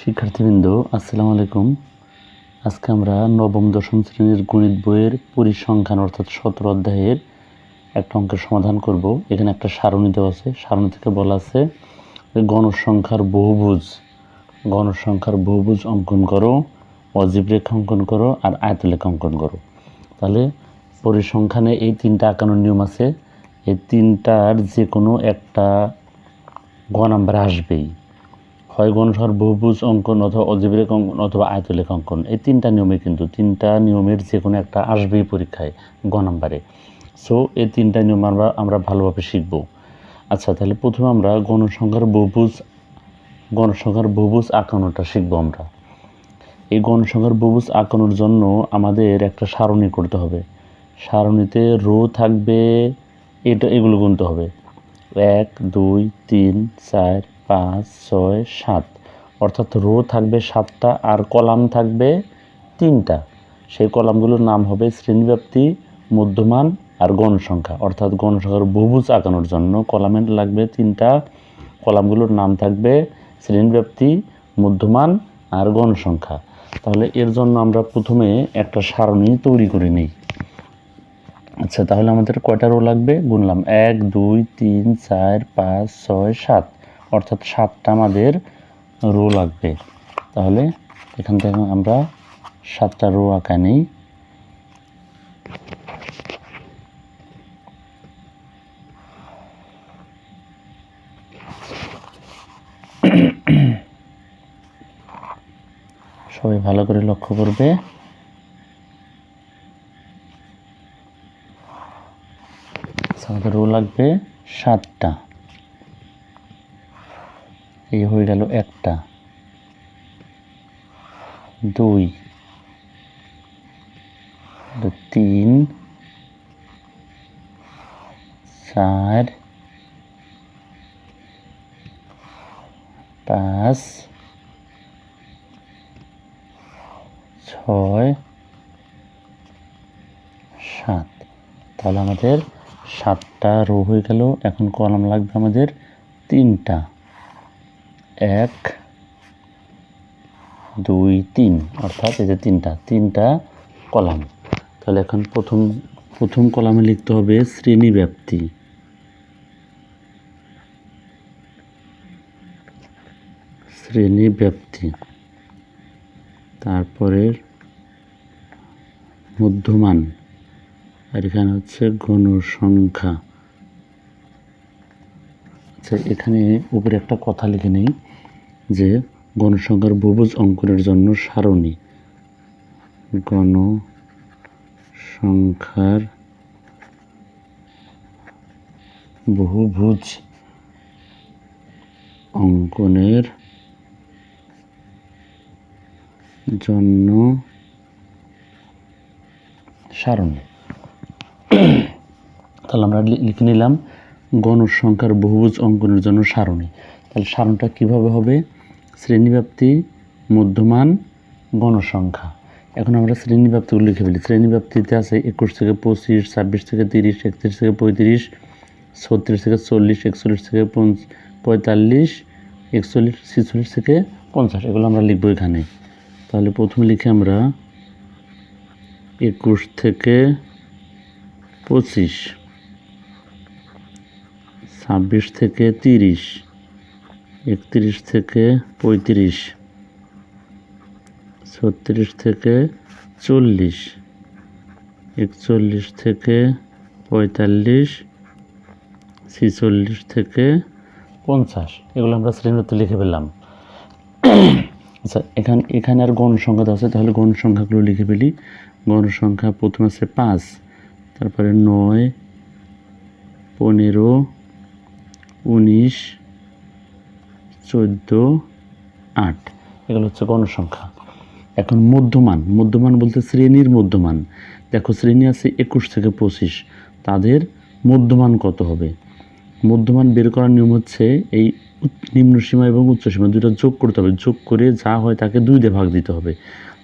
শিক্ষার্থীবৃন্দ, আসসালামু আলাইকুম। আজকে আমরা নবম, দশম শ্রেণির গণিত বইয়ের পরিসংখ্যান অর্থাৎ সতেরো অধ্যায়ের একটা অঙ্কের সমাধান করব। এখানে একটা সারণী দেওয়া আছে। সারণী থেকে বলা আছে, গণসংখ্যার বহুভুজ গণসংখ্যার বহুভুজ অঙ্কন করো, অজীব রেখা অঙ্কন করো আর আয়ত আয়তলেখা অঙ্কন করো। তাহলে পরিসংখ্যানে এই তিনটা আঁকানোর নিয়ম আছে। এই তিনটার যে কোনো একটা গ নাম্বার আসবেই। হয় গণসংখ্যার বহুভুজ অঙ্কন অথবা অজীবরেখ অঙ্কন অথবা আয়তলেখ অঙ্কন। এই তিনটা নিয়মে কিন্তু, তিনটা নিয়মের যে কোনো একটা আসবেই পরীক্ষায় গ নাম্বারে। সো এই তিনটা নিয়ম আমরা আমরা ভালোভাবে শিখব। আচ্ছা তাহলে প্রথমে আমরা গণসংখ্যার বহুভুজ গণসংখ্যার বহুভুজ আঁকানোটা শিখব আমরা। এই গণসংখ্যার বহুভুজ আঁকানোর জন্য আমাদের একটা সারণী করতে হবে। সারণীতে রো থাকবে, এটা, এগুলো গুনতে হবে। এক, দুই, তিন, চার পাঁচ, ছয়, সাত। অর্থাৎ রো থাকবে সাতটা আর কলাম থাকবে তিনটা। সেই কলামগুলোর নাম হবে শ্রেণীব্যাপ্তি, মধ্যমান আর গণসংখ্যা। অর্থাৎ গণসংখ্যার বহুভুজ আঁকানোর জন্য কলামে লাগবে তিনটা। কলামগুলোর নাম থাকবে শ্রেণীব্যাপ্তি, মধ্যমান আর গণসংখ্যা। তাহলে এর জন্য আমরা প্রথমে একটা সারণী তৈরি করে নিই। আচ্ছা তাহলে আমাদের কয়টা রো লাগবে? গুনলাম এক, দুই, তিন, চার, পাঁচ, ছয়, সাত। অর্থাৎ সাতটা আমাদের রো লাগবে। তাহলে এখান থেকে আমরা সাতটা রো আঁকা নিই সবাই ভালো করে লক্ষ্য করবে। আমাদের রো লাগবে সাতটা। এই হয়ে গেল একটা। দুই। তিন। চার। পাঁচ। ছয়। সাত। তাহলে আমাদের সাতটা রো হয়ে গেল। এখন কলাম লাগবে আমাদের তিনটা। এক, দুই, তিন, অর্থাৎ এই যে তিনটা তিনটা কলাম। তাহলে এখন প্রথম প্রথম কলামে লিখতে হবে শ্রেণি ব্যাপ্তি শ্রেণি ব্যাপ্তি তারপরে মধ্যমান। আর এখানে হচ্ছে গণসংখ্যা আচ্ছা এখানে উপরে একটা কথা লিখে নেই। যে গণসংখ্যার বহুভুজ অঙ্কনের জন্য সারণী। গণসংখ্যার বহুভুজ অঙ্কনের জন্য সারণী। তাহলে আমরা লিখে নিলাম গণসংখ্যার বহুভুজ অঙ্কনের জন্য সারণী। তাহলে সারণটা কীভাবে হবে? শ্রেণীব্যাপ্তি, মধ্যমান, গণসংখ্যা। এখন আমরা শ্রেণীব্যাপ্তিগুলো লিখে ফেলি। শ্রেণীব্যাপ্তিতে আছে একুশ থেকে পঁচিশ, ছাব্বিশ থেকে তিরিশ, একত্রিশ থেকে পঁয়ত্রিশ, ছত্রিশ থেকে চল্লিশ, একচল্লিশ থেকে পঁয়তাল্লিশ, একচল্লিশ, ছেচল্লিশ থেকে পঞ্চাশ। এগুলো আমরা লিখব এখানে। তাহলে প্রথমে লিখে আমরা একুশ থেকে পঁচিশ, ছাব্বিশ থেকে তিরিশ। একত্রিশ থেকে পঁয়ত্রিশ, ছত্রিশ থেকে চল্লিশ, একচল্লিশ থেকে পঁয়তাল্লিশ, ছিচল্লিশ থেকে পঞ্চাশ। এগুলো আমরা শ্রেণীতে লিখে ফেললাম। আচ্ছা এখান এখানে আর গণ সংখ্যা আছে, তাহলে গণ সংখ্যাগুলো লিখে ফেলি। গণ সংখ্যা প্রথমে আছে পাঁচ, তারপরে নয়, পনেরো, উনিশ চোদ্দ, আট। এগুলো হচ্ছে গণসংখ্যা। এখন মধ্যমান। মধ্যমান বলতে শ্রেণির মধ্যমান। দেখো শ্রেণি আছে একুশ থেকে পঁচিশ। তাদের মধ্যমান কত হবে? মধ্যমান বের করার নিয়ম হচ্ছে এই নিম্ন সীমা এবং উচ্চ সীমা দুটো যোগ করতে হবে। যোগ করে যা হয় তাকে দুই দিয়ে ভাগ দিতে হবে।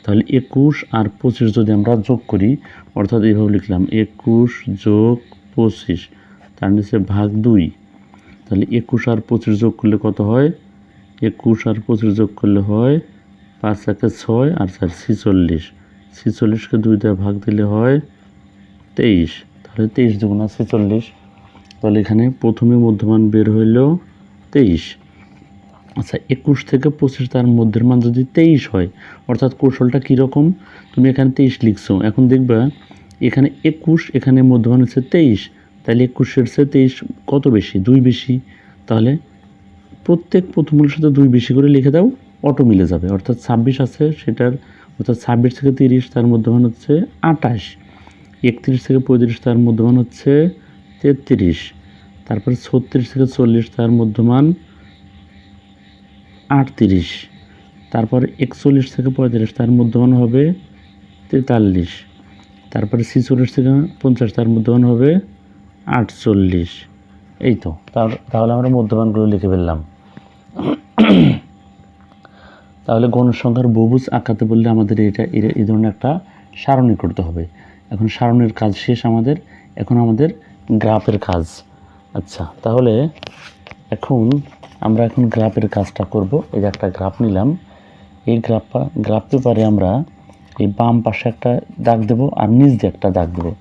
তাহলে একুশ আর পঁচিশ যদি আমরা যোগ করি, অর্থাৎ এইভাবে লিখলাম, একুশ যোগ পঁচিশ, তার নিচে ভাগ দুই। তাহলে একুশ আর পঁচিশ যোগ করলে কত হয়? একুশ আর পঁচিশ যোগ করলে হয় পাঁচ একে ছয়, আর চার ছিচল্লিশ। ছিচল্লিশকে দুই ভাগ দিলে হয় তেইশ। তাহলে তেইশ দুগুণা ছেচল্লিশ। তাহলে এখানে প্রথমে মধ্যমান বের হইল তেইশ। আচ্ছা একুশ থেকে পঁচিশ তার মধ্যের মান যদি তেইশ হয়, অর্থাৎ কৌশলটা কীরকম তুমি এখানে তেইশ লিখছো। এখন দেখবা, এখানে একুশ, এখানে মধ্যমান হচ্ছে তেইশ। তাহলে একুশের চেয়ে তেইশ কত বেশি? দুই বেশি। তাহলে প্রত্যেক প্রথমের সাথে দুই বেশি করে লিখে দাও, অটো মিলে যাবে। অর্থাৎ ছাব্বিশ আছে, সেটার অর্থাৎ ছাব্বিশ থেকে তিরিশ, তার মধ্যমান হচ্ছে আটাশ একত্রিশ থেকে পঁয়ত্রিশ, তার মধ্যমান হচ্ছে তেত্রিশ। তারপরে ছত্রিশ থেকে চল্লিশ, তার মধ্যমান আটত্রিশ। তারপর একচল্লিশ থেকে পঁয়ত্রিশ, তার মধ্যমান হবে তেতাল্লিশ। তারপরে ছিচল্লিশ থেকে পঞ্চাশ, তার মধ্যমান হবে আটচল্লিশ। এই তো তাহলে আমরা মধ্যমানগুলো লিখে ফেললাম। তাহলে গণসংখ্যার বহুভুজ আঁকাতে বললে আমাদের এটা এই ধরনের একটা সারণী করতে হবে। এখন সারণীর কাজ শেষ আমাদের, এখন আমাদের গ্রাফের কাজ। আচ্ছা তাহলে এখন আমরা এখন গ্রাফের কাজটা করব। এই যে একটা গ্রাফ নিলাম। এই গ্রাফ গ্রাফ পেপারে আমরা এই বাম পাশে একটা দাগ দেব আর নিচ দিয়ে একটা দাগ দেব।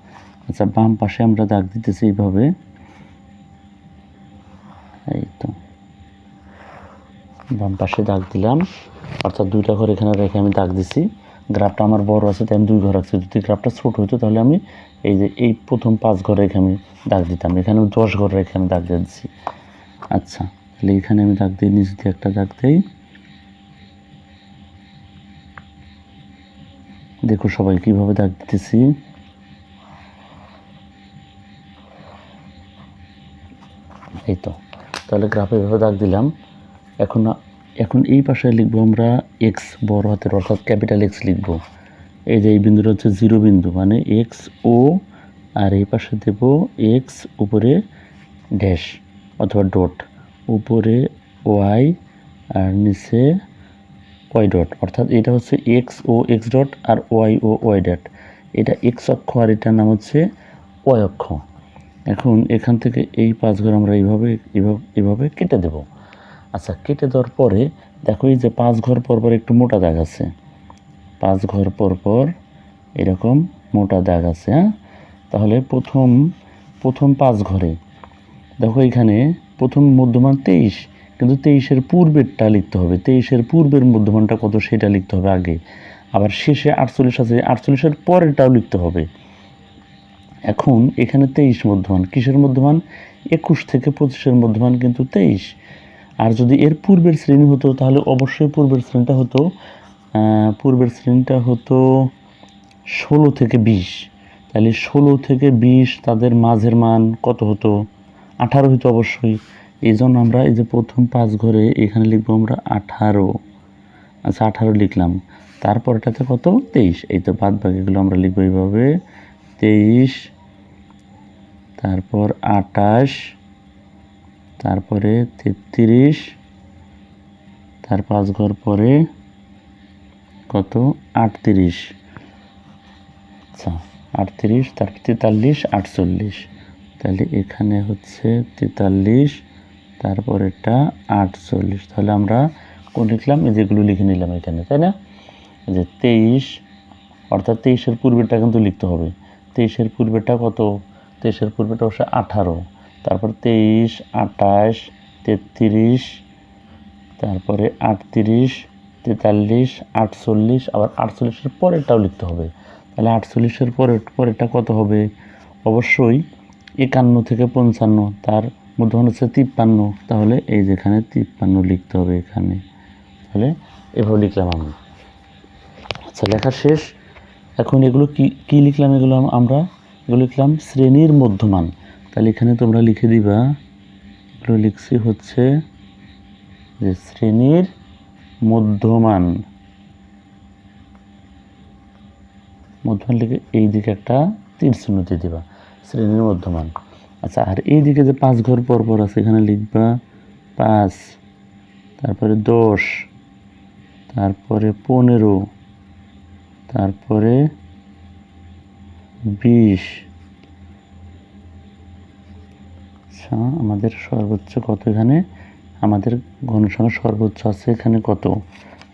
আচ্ছা বাম পাশে আমরা দাগ দিতেছি এইভাবে। এই তো। বাম পাশে দাগ দিলাম। অর্থাৎ দুইটা ঘর এখানে রেখে আমি দাগ দিছি। গ্রাফটা আমার বড় আছে, তাই আমি দুই ঘর রাখছি। যদি গ্রাফটা ছোট হতো তাহলে আমি এই যে, এই প্রথম পাঁচ ঘর রেখে আমি দাগ দিতাম। এখানে দশ ঘর রেখে আমি দাগ দিয়ে দিচ্ছি আচ্ছা তাহলে এখানে আমি দাগ দিই নিচ দিয়ে একটা দাগ দিই। দেখো সবাই কীভাবে দাগ দিতেছি। এই তো, তাহলে গ্রাফে এভাবে দাগ দিলাম। এখন এখন এই পাশে লিখব আমরা এক্স বড় হাতের অর্থাৎ ক্যাপিটাল এক্স লিখব। এই যে এই বিন্দুটা হচ্ছে জিরো বিন্দু মানে এক্স ও আর এই পাশে দেব এক্স উপরে ড্যাশ অথবা ডট, উপরে ওয়াই আর নিচে ওয়াই ডট, অর্থাৎ এটা হচ্ছে এক্স ও এক্স ডট আর ওয়াই ও ওয়াই ডট। এটা এক্স অক্ষ আর এটার নাম হচ্ছে ওয়াই অক্ষ। এখন এখান থেকে এই পাঁচ ঘর আমরা এইভাবে এভাবে এভাবে কেটে দেব। আচ্ছা কেটে দেওয়ার পরে দেখো এই যে পাঁচ ঘর পর পর একটু মোটা দাগ আছে। পাঁচ ঘর পর পর এরকম মোটা দাগ আছে হ্যাঁ? তাহলে প্রথম প্রথম পাঁচ ঘরে, দেখো এখানে প্রথম মধ্যমান তেইশ, কিন্তু তেইশের পূর্বেরটা লিখতে হবে। তেইশের পূর্বের মধ্যমানটা কত সেটা লিখতে হবে আগে। আবার শেষে আটচল্লিশ আছে, আটচল্লিশের পরেরটাও লিখতে হবে। এখন এখানে তেইশ মধ্যমান, কিসের মধ্যমান? একুশ থেকে পঁচিশের মধ্যমান কিন্তু তেইশ। আর যদি এর পূর্বের শ্রেণি হতো, তাহলে অবশ্যই পূর্বের শ্রেণীটা হতো পূর্বের শ্রেণীটা হতো ষোলো থেকে বিশ। তাহলে ষোলো থেকে বিশ তাদের মাঝের মান কত হতো? আঠারো হতো অবশ্যই। এই জন্য আমরা এই যে প্রথম পাঁচ ঘরে এখানে লিখব আমরা আঠারো। আচ্ছা আঠারো লিখলাম। তারপরটাতে কত? তেইশ। এই তো বাদ বাকিগুলো আমরা লিখব এইভাবে। তেইশ, তারপর আটাশ তারপরে তেত্রিশ, তার পাঁচ ঘর পরে কত? আটত্রিশ। আচ্ছা আটত্রিশ তারপর তেতাল্লিশ, আটচল্লিশ। তাহলে এখানে হচ্ছে তেতাল্লিশ, তারপরেরটা আটচল্লিশ। তাহলে আমরা কোন লিখলাম? এই যেগুলো লিখে নিলাম এখানে, তাই না? যে তেইশ, অর্থাৎ তেইশের পূর্বেরটা কিন্তু লিখতে হবে। তেইশের পূর্বেরটা কত? তেইশের পূর্বেটা হচ্ছে আঠারো। তারপর তেইশ আটাশ তেত্রিশ, তারপরে আটত্রিশ, তেতাল্লিশ, আটচল্লিশ, আবার আটচল্লিশের পরেরটাও লিখতে হবে। তাহলে আটচল্লিশের পরের, পরেরটা কত হবে? অবশ্যই একান্ন থেকে পঞ্চান্ন, তার মধ্যমান হচ্ছে তিপ্পান্ন। তাহলে এই যেখানে তিপ্পান্ন লিখতে হবে এখানে। তাহলে এভাবে লিখলাম আমি। আচ্ছা লেখা শেষ। এখন এগুলো কি, কী লিখলাম এগুলো আমরা? এগুলো লিখলাম শ্রেণির মধ্যমান। তাহলে এখানে তোমরা লিখে দিবা, এগুলো লিখছি হচ্ছে যে শ্রেণির মধ্যমান। মধ্যমান লিখে এই দিকে একটা তীর চিহ্ন দিয়ে দিবা, শ্রেণির মধ্যমান। আচ্ছা আর এই দিকে যে পাঁচ ঘর পর পর আছে, এখানে লিখবা পাঁচ, তারপরে দশ, তারপরে পনেরো, তারপরে বিশ আচ্ছা আমাদের সর্বোচ্চ কত এখানে? আমাদের গণসংখ্যা সর্বোচ্চ আছে এখানে কত?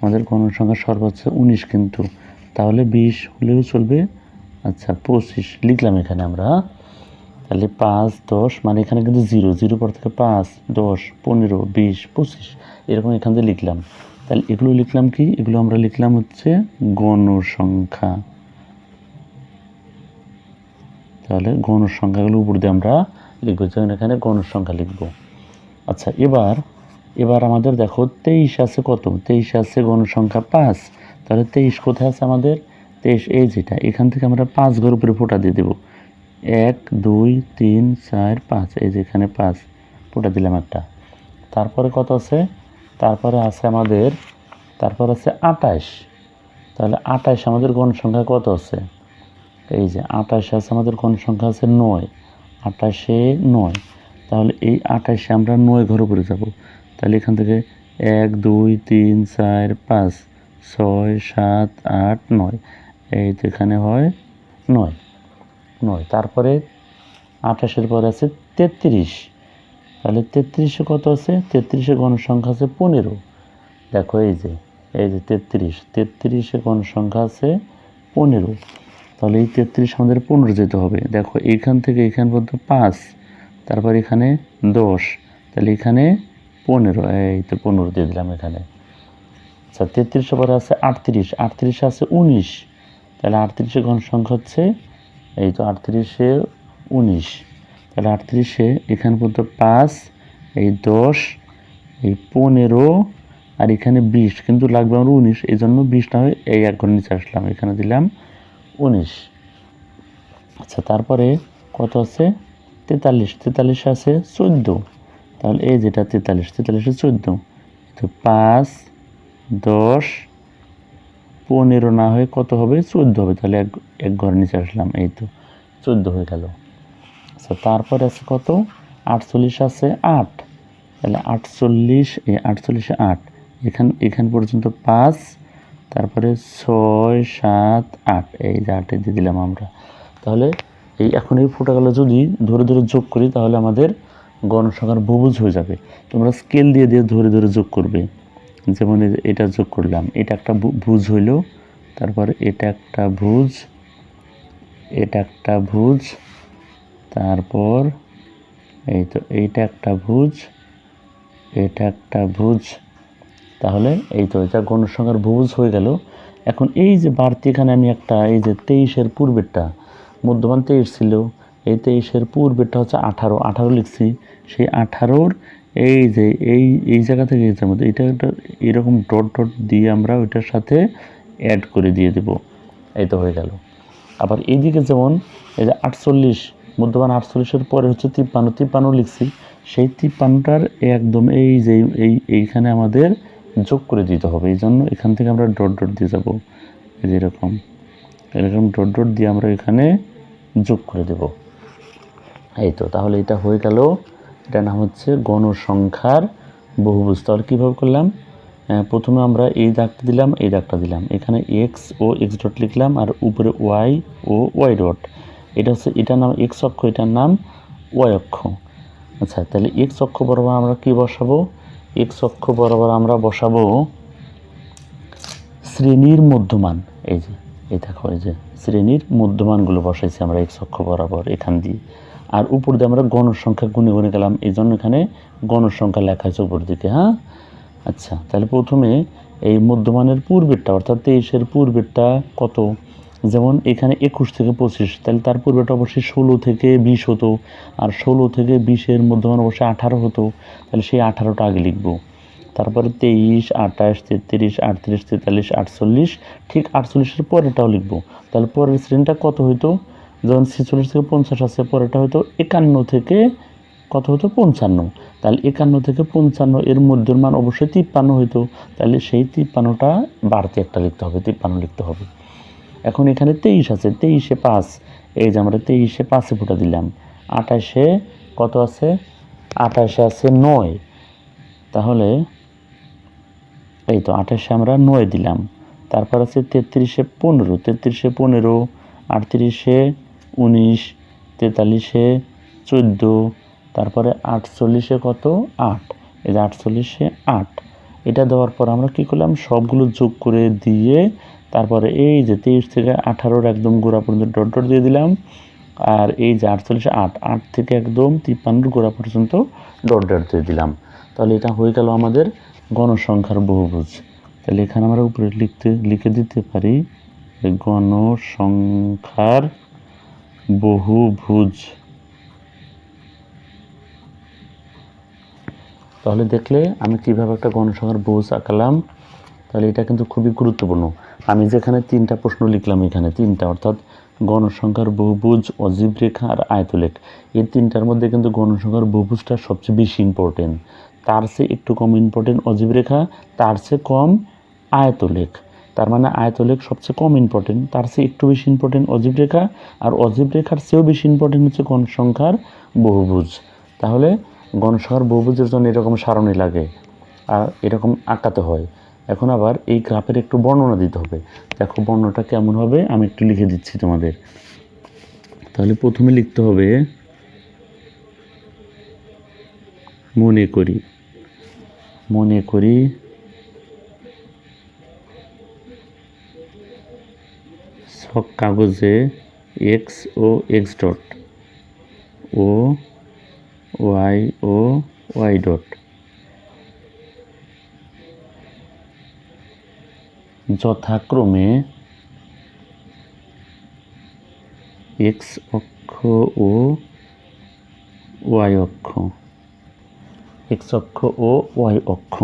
আমাদের গণসংখ্যা সর্বোচ্চ উনিশ কিন্তু। তাহলে বিশ হলেও চলবে। আচ্ছা পঁচিশ লিখলাম এখানে আমরা। তাহলে পাঁচ, দশ মানে এখানে কিন্তু জিরো জিরো পর থেকে পাঁচ, দশ, পনেরো, বিশ, পঁচিশ, এরকম এখান থেকে লিখলাম। তাহলে এগুলো লিখলাম কি? এগুলো আমরা লিখলাম হচ্ছে গণসংখ্যা তাহলে গণসংখ্যাগুলো উপর দিয়ে আমরা লিখব, যেমন এখানে গণসংখ্যা লিখব। আচ্ছা এবার এবার আমাদের দেখো, তেইশ আছে কত? তেইশ আছে গণসংখ্যা পাঁচ। তাহলে তেইশ কোথায় আছে আমাদের? তেইশ, এই যেটা, এখান থেকে আমরা পাঁচ ঘর উপরে ফোটা দিয়ে দেবো। এক, দুই, তিন, চার, পাঁচ, এই যে এখানে পাঁচ, ফোটা দিলাম একটা। তারপরে কত আছে? তারপরে আছে আমাদের, তারপর আছে আটাইশ। তাহলে আটাইশ আমাদের গণসংখ্যা কত আছে? এই যে আটাশে আছে আমাদের কোন সংখ্যা আছে নয়। আটাশে নয়। তাহলে এই আটাশে আমরা নয় ঘর উপরে যাব। তাহলে এখান থেকে এক, দুই, তিন, চার, পাঁচ, ছয়, সাত, আট, নয়। এই তো এখানে হয় নয়। নয়। তারপরে আঠাশের পরে আছে তেত্রিশ। তাহলে তেত্রিশে কত আছে? তেত্রিশে গণসংখ্যা আছে পনেরো। দেখো এই যে এই যে তেত্রিশ। তেত্রিশে গণসংখ্যা আছে পনেরো। তাহলে এই তেত্রিশ আমাদের পনেরো যেতে হবে। দেখো, এইখান থেকে এইখান পর্যন্ত পাঁচ, তারপর এখানে দশ, তাহলে এখানে পনেরো, এই তো পনেরো দিয়ে দিলাম এখানে। আচ্ছা তেত্রিশের পরে আছে আটত্রিশ, আটত্রিশে আছে উনিশ, তাহলে আটত্রিশে ঘন সংখ্যা হচ্ছে, এই তো আটত্রিশে উনিশ, তাহলে আটত্রিশে এখান পর্যন্ত পাঁচ, এই দশ, এই পনেরো, আর এখানে বিশ, কিন্তু লাগবে আমার উনিশ এই জন্য বিশ না হয়ে এই এক ঘর নিচে আসলাম। এখানে দিলাম উনিশ। আচ্ছা তারপরে কত আছে? তেতাল্লিশ। তেতাল্লিশ আছে চোদ্দ। তাহলে এই যেটা তেতাল্লিশ, তেতাল্লিশে চোদ্দ। তো পাঁচ, দশ, পনেরো না হয়ে কত হবে? চোদ্দ হবে। তাহলে এক এক ঘর নিচে আসলাম। এই তো চোদ্দ হয়ে গেল। আচ্ছা তারপরে আছে কত? আটচল্লিশ আছে আট। তাহলে আটচল্লিশ, এই আটচল্লিশে আট। এখান এখান পর্যন্ত পাঁচ তারপরে ছয়, সাত, আট, এই যে আটে দিয়ে দিলাম আমরা। তাহলে এই এখন এই ফোটাগুলো যদি ধরে ধরে যোগ করি, তাহলে আমাদের গণসংখ্যার বহুভুজ হয়ে যাবে। তোমরা স্কেল দিয়ে দিয়ে ধরে ধরে যোগ করবে। যেমন এটা যোগ করলাম, এটা একটা ভুজ হইল। তারপর এটা একটা ভুজ, এটা একটা ভুজ, তারপর এই তো, এইটা একটা ভুজ, এটা একটা ভুজ তাহলে এই তো এটা গণসংখ্যার ভুজ হয়ে গেল। এখন এই যে বাড়তি এখানে আমি একটা এই যে তেইশের পূর্বেরটা, মধ্যমান তেইশ ছিল, এই তেইশের পূর্বেরটা হচ্ছে আঠারো আঠারো লিখছি। সেই আঠারোর এই যে এই এই জায়গা থেকে এটার মধ্যে এটা একটা এরকম ডট ডট দিয়ে আমরা ওইটার সাথে অ্যাড করে দিয়ে দেব। এই তো হয়ে গেল। আবার এইদিকে যেমন এই যে আটচল্লিশ, মধ্যমান আটচল্লিশের পরে হচ্ছে তিপ্পান্ন তিপ্পান্ন লিখছি। সেই তিপ্পান্নটার একদম এই যে এই, এইখানে আমাদের যোগ করে দিতে হবে। এই জন্য এখান থেকে আমরা ডট ডট দিয়ে যাব। এই যে এরকম। ডট ডট দিয়ে আমরা এখানে যোগ করে দেব। এই তো, তাহলে এটা হয়ে গেল। এটার নাম হচ্ছে গণসংখ্যার বহুভুজ তাহলে কীভাবে করলাম? প্রথমে আমরা এই দাগটা দিলাম, এই দাগটা দিলাম। এখানে এক্স ও এক্স ডট লিখলাম আর উপরে ওয়াই ও ওয়াই ডট এটা হচ্ছে, এটার নাম এক্স অক্ষ, এটার নাম ওয়াই অক্ষ। আচ্ছা তাহলে এক্স অক্ষ বরাবর আমরা কি বসাবো? এক্স অক্ষ বরাবর আমরা বসাবো শ্রেণির মধ্যমান। এই যে, এই দেখো, এই যে, শ্রেণির মধ্যমানগুলো বসাইছি আমরা এক্স অক্ষ বরাবর এখান দিয়ে। আর উপর দিয়ে আমরা গণসংখ্যা গুনে গুনে গেলাম, এই জন্য এখানে গণসংখ্যা লেখা আছে উপর দিকে হ্যাঁ? আচ্ছা তাহলে প্রথমে এই মধ্যমানের পূর্বেরটা, অর্থাৎ তেইশের পূর্বেরটা কত? যেমন এখানে একুশ থেকে পঁচিশ, তাহলে তার পূর্বেটা অবশ্যই ষোলো থেকে বিশ হতো। আর ষোলো থেকে বিশের মধ্যমান অবশ্যই আঠারো হতো, তাহলে সেই আঠারোটা আগে লিখব। তারপরে তেইশ, আঠাশ, তেত্রিশ, আটত্রিশ, তেতাল্লিশ, আটচল্লিশ, ঠিক আটচল্লিশের পরেটাও লিখব। তাহলে পরের শ্রেণীটা কত হইতো? যখন ছেচল্লিশ থেকে পঞ্চাশ আছে, পরেরটা হয়তো একান্ন থেকে কত হতো পঞ্চান্ন। তাহলে একান্ন থেকে পঞ্চান্ন এর মধ্যের মান অবশ্যই তিপ্পান্ন হইতো। তাহলে সেই তিপ্পান্নটা বাড়তি একটা লিখতে হবে, তিপ্পান্ন লিখতে হবে। এখন এখানে তেইশ আছে, তেইশে পাঁচ। এই যে আমরা তেইশে পাঁচে ফুটা দিলাম। আঠাশে কত আছে? আঠাশে আছে নয়। তাহলে এই তো আঠাশে আমরা নয় দিলাম। তারপর আছে তেত্রিশে পনেরো তেত্রিশে পনেরো, আটত্রিশে উনিশ, তেতাল্লিশে চোদ্দ, তারপরে আটচল্লিশে কত? আট। এই যে আটচল্লিশে আট। এটা দেওয়ার পর আমরা কি করলাম? সবগুলো যোগ করে দিয়ে তারপরে এই যে তেইশ থেকে আঠারোর একদম গোড়া পর্যন্ত ডট ডট দিয়ে দিলাম, আর এই যে আটচল্লিশে, আট আট থেকে একদম তিপ্পান্নর গোড়া পর্যন্ত ডট ডট দিয়ে দিলাম। তাহলে এটা হয়ে গেল আমাদের গণসংখ্যার বহুভুজ। তাহলে এখানে আমরা উপরে লিখতে, লিখে দিতে পারি গণসংখ্যার বহুভুজ। তাহলে দেখলে আমি কীভাবে একটা গণসংখ্যার বহুজ আঁকালাম? তাহলে এটা কিন্তু খুবই গুরুত্বপূর্ণ। আমি যেখানে তিনটা প্রশ্ন লিখলাম এখানে তিনটা, অর্থাৎ গণসংখ্যার বহুভুজ, অজীব রেখা আর আয়তলেখ। এই তিনটার মধ্যে কিন্তু গণসংখ্যার বহুভুজটা সবচেয়ে বেশি ইম্পর্টেন্ট তার চেয়ে একটু কম ইম্পর্টেন্ট অজীব রেখা, তার চেয়ে কম আয়তলেখ। তার মানে আয়তলেখ সবচেয়ে কম ইম্পর্টেন্ট তার চেয়ে একটু বেশি ইম্পর্টেন্ট অজীব রেখা, আর অজীব রেখার চেয়েও বেশি ইম্পর্টেন্ট হচ্ছে গণসংখ্যার বহুভুজ। তাহলে গণসংখ্যার বহুভুজের জন্য এরকম সারণী লাগে, আর এরকম আঁকাতে হয়। এখন আবার এই গ্রাফের একটু বর্ণনা দিতে হবে। দেখো বর্ণনাটা কেমন হবে? আমি একটু লিখে দিচ্ছি তোমাদের। তাহলে প্রথমে লিখতে হবে, মনে করি মনে করি ছক কাগজে এক্স ও এক্স ডট ও ওয়াই ও ওয়াই ডট যথাক্রমে এক্স অক্ষ ও ওয়াই অক্ষ এক্স অক্ষ ও ওয়াই অক্ষ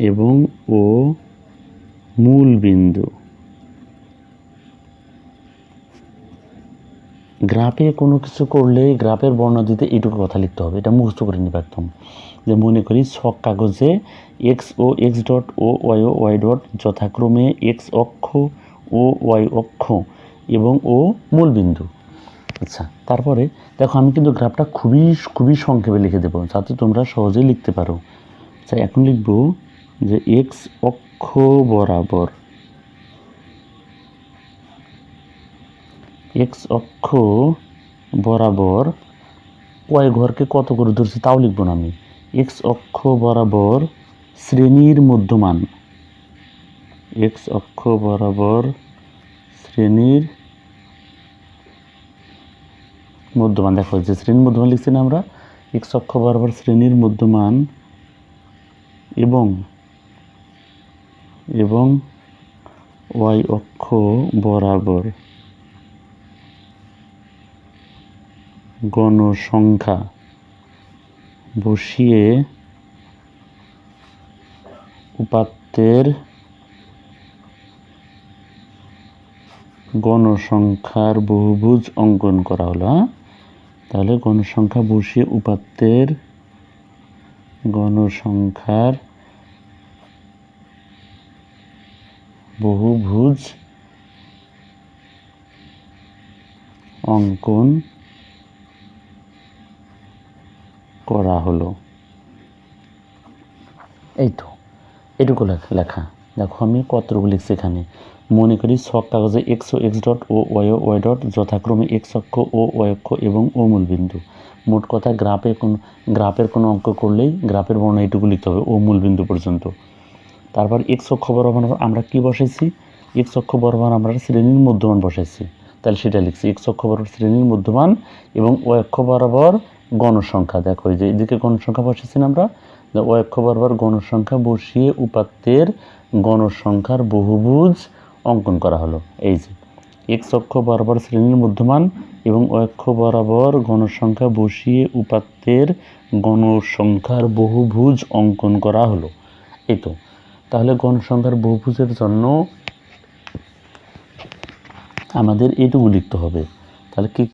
এবং ও মূল বিন্দু গ্রাফে কোনো কিছু করলে গ্রাফের বর্ণনা দিতে এটুকু কথা লিখতে হবে, এটা মুখস্থ করে নিবে একদম। যে মনে করি ছক কাগজে এক্স ও এক্স ডট ও ওয়াই ও ওয়াই ডট যথাক্রমে এক্স অক্ষ ও ওয়াই অক্ষ এবং ও মূলবিন্দু। আচ্ছা তারপরে দেখো আমি কিন্তু গ্রাফটা খুবই খুবই সংক্ষেপে লিখে দেবো, যাতে তোমরা সহজেই লিখতে পারো। আচ্ছা এখন লিখব যে এক্স অক্ষ বরাবর এক্স অক্ষ বরাবর, ওয়াই ঘরকে কত করে ধরছি তাও লিখব না আমি। এক্স অক্ষ বরাবর শ্রেণির মধ্যমান। এক্স অক্ষ বরাবর শ্রেণির মধ্যমান। দেখো, যে শ্রেণির মধ্যমান লিখছি না আমরা এক্স অক্ষ বরাবর শ্রেণির মধ্যমান এবং এবং ওয়াই অক্ষ বরাবর গণসংখ্যা বসিয়ে উপাত্তের গণসংখ্যার বহুভুজ অঙ্কন করা হলো হ্যাঁ? তাহলে গণসংখ্যা বসিয়ে উপাত্তের গণসংখ্যার বহুভুজ অঙ্কন করা হলো। এই তো, এটুকু লেখা দেখো, আমি কতটুকু লিখছি এখানে? মনে করি ছক কাগজে এক্স এক্স ডট ও ওয়াই ওয়াই ডট যথাক্রমে এক্স অক্ষ ও ওয়াই অক্ষ এবং ও মূল বিন্দু। মোট কথা গ্রাফে কোন গ্রাফের কোনো অঙ্ক করলেই গ্রাফের বর্ণনা এটুকু লিখতে হবে ও মূল বিন্দু পর্যন্ত। তারপর এক্স অক্ষ বরাবর আমরা কি বসাইছি? এক্স অক্ষ বরাবর আমরা শ্রেণির মধ্যমান বসাইছি। তাহলে সেটা লিখছি এক্স অক্ষ বরাবর শ্রেণির মধ্যমান এবং ও অক্ষ বরাবর গণসংখ্যা। দেখো যে এদিকে গণসংখ্যা বসেছি আমরা। অক্ষ বরাবর গণসংখ্যা বসিয়ে উপাত্তের গণসংখ্যার বহুভুজ অঙ্কন করা হলো। এই যে এক্স অক্ষ বরাবর শ্রেণির মধ্যমান এবং অক্ষ বরাবর গণসংখ্যা বসিয়ে উপাত্তের গণসংখ্যার বহুভুজ অঙ্কন করা হলো। এই তো, তাহলে গণসংখ্যার বহুভুজের জন্য আমাদের এইটুকু লিখতে হবে। তাহলে কি